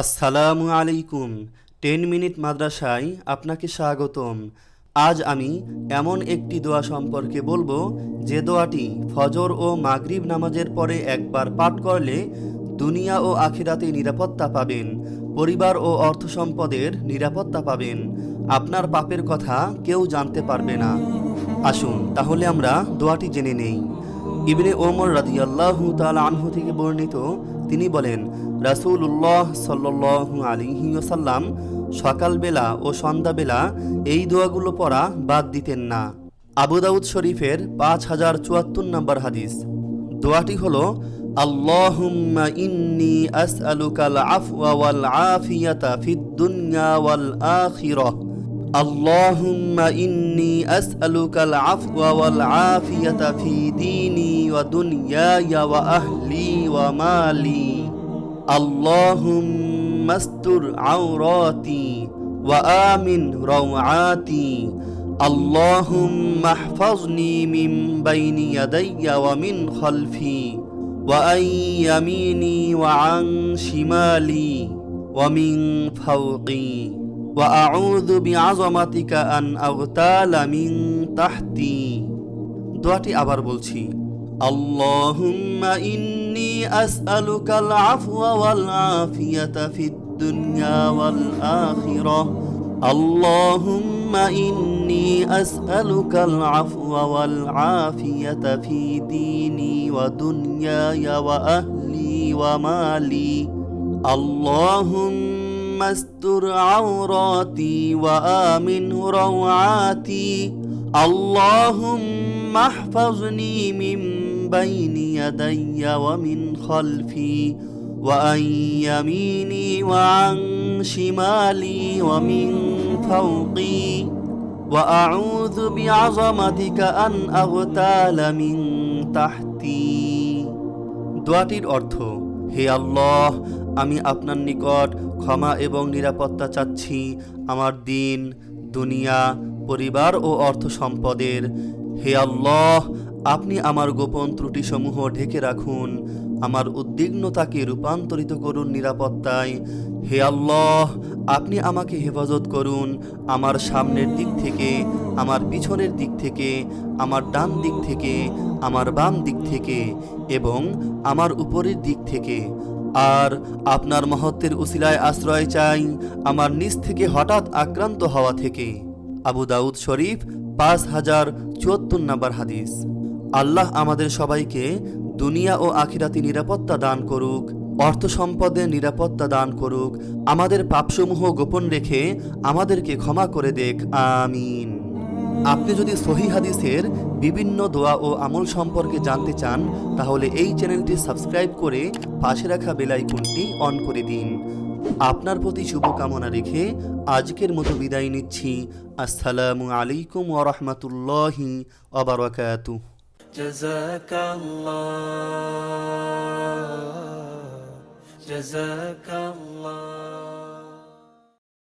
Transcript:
আসসালামু আলাইকুম। Ten minute মাদ্রাসায় আপনাকে স্বাগতম। আজ আমি এমন একটি দোয়া সম্পর্কে বলব, যে দোয়াটি ফজর ও মাগরিব নামাজের পরে একবার পাঠ করলে দুনিয়া ও আখিরাতে নিরাপত্তা পাবেন, পরিবার ও অর্থ সম্পদের নিরাপত্তা পাবেন। আপনার পাপের কথা কেউ জানতে পারবে না। আসুন, তাহলে আমরা দোয়াটি জেনে নেই। ইবনে ওমর রাদিয়াল্লাহু তাআলা আনহু থেকে বর্ণিত, তিনি বলেন, রাসূলুল্লাহ সাল্লাল্লাহু আলাইহি ওয়াসাল্লাম সকালবেলা ও সন্ধ্যাবেলা এই দোয়াগুলো পড়া বাদ দিতেন না। আবু দাউদ শরীফের পাঁচ হাজার চুয়াত্তর নম্বর হাদিস। দোয়াটি হলো, আল্লাহুম্মা ইন্নি আফওয়া আফিয়াতা ফিদ দুনিয়া ওয়াল আখিরাহ। اللهم إني أسألك العفو والعافية في ديني ودنياي وأهلي ومالي. اللهم استر عوراتي وآمن روعاتي. اللهم احفظني من بين يدي ومن خلفي وعن يميني وعن شمالي ومن فوقي. وأعوذ بعظمتك أن أغتال من تحتي দোয়াটি আবার বলছি اللهم إني أسألك العفو والعافية في الدنيا والآخرة اللهم إني أسألك العفو والعافية في ديني ودنياي وأهلي ومالي اللهم استر عوراتي وآمن روعاتي اللهم احفظني من بين يدي ومن خلفي وعن يميني وعن شمالي ومن فوقي وأعوذ بعظمتك أن أغتال من تحتي দোয়াটির অর্থ হে আল্লাহ আমি আপনার নিকট ক্ষমা এবং নিরাপত্তা চাচ্ছি আমার দিন, দুনিয়া, পরিবার ও অর্থ সম্পদের। হে আল্লাহ, আপনি আমার গোপন ত্রুটিসমূহ ঢেকে রাখুন, আমার উদ্বিগ্নতাকে রূপান্তরিত করুন নিরাপত্তায়। হে আল্লাহ, আপনি আমাকে হেফাজত করুন আমার সামনের দিক থেকে, আমার পিছনের দিক থেকে, আমার ডান দিক থেকে, আমার বাম দিক থেকে এবং আমার উপরের দিক থেকে। আর আপনার মহত্বের উসিলায় আশ্রয় চাই আমার নিচ থেকে হঠাৎ আক্রান্ত হওয়া থেকে। আবু দাউদ শরীফ, পাঁচ হাজার চুয়াত্তর নাম্বার হাদিস। আল্লাহ আমাদের সবাইকে দুনিয়া ও আখিরাতি নিরাপত্তা দান করুক, অর্থ সম্পদের নিরাপত্তা দান করুক, আমাদের পাপসমূহ গোপন রেখে আমাদেরকে ক্ষমা করে দেখ, আমিন। আপনি যদি সহি হাদিসের বিভিন্ন দোয়া ও আমল সম্পর্কে জানতে চান তাহলে এই চ্যানেলটি সাবস্ক্রাইব করে পাশে রাখা বেলাইকনটি অন করে দিন আপনার প্রতি শুভকামনা রেখে আজকের মতো বিদায় নিচ্ছি আসসালামু আলাইকুম ওরহমতুল্লাহি অবরাকাতু جزاك الله جزاك الله